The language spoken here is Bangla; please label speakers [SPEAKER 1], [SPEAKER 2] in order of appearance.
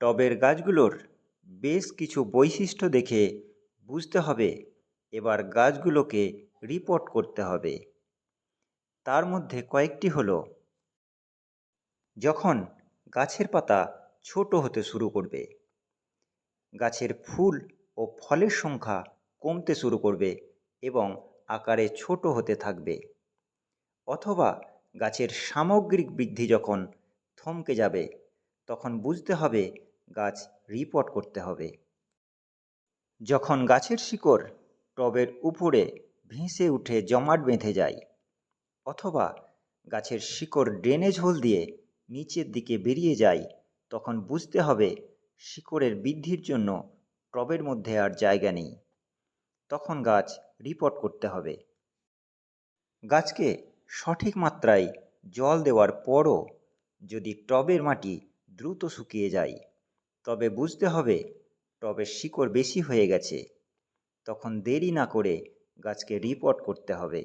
[SPEAKER 1] টবের গাছগুলোর বেশ কিছু বৈশিষ্ট্য দেখে বুঝতে হবে। এবার গাছগুলোকে রিপোর্ট করতে হবে। তার মধ্যে কয়েকটি হলো, যখন গাছের পাতা ছোট হতে শুরু করবে, গাছের ফুল ও ফলের সংখ্যা কমতে শুরু করবে এবং আকারে ছোট হতে থাকবে, অথবা গাছের সামগ্রিক বৃদ্ধি যখন থমকে যাবে, তখন বুঝতে হবে গাছ রিপোর্ট করতে হবে। যখন গাছের শিকড় টবের উপরে ভেসে উঠে জমাট বেঁধে যায়, অথবা গাছের শিকড় ড্রেনেজ হোল দিয়ে নিচের দিকে বেরিয়ে যায়, তখন বুঝতে হবে শিকড়ের বৃদ্ধির জন্য টবের মধ্যে আর জায়গা নেই। তখন গাছ রিপোর্ট করতে হবে। গাছকে সঠিক মাত্রায় জল দেওয়ার পরও যদি টবের মাটি দ্রুত শুকিয়ে যায় তবে বুঝতে হবে টবের শিকড় বেশি হয়ে গেছে। তখন দেরি না করে গাছকে রিপোর্ট করতে হবে।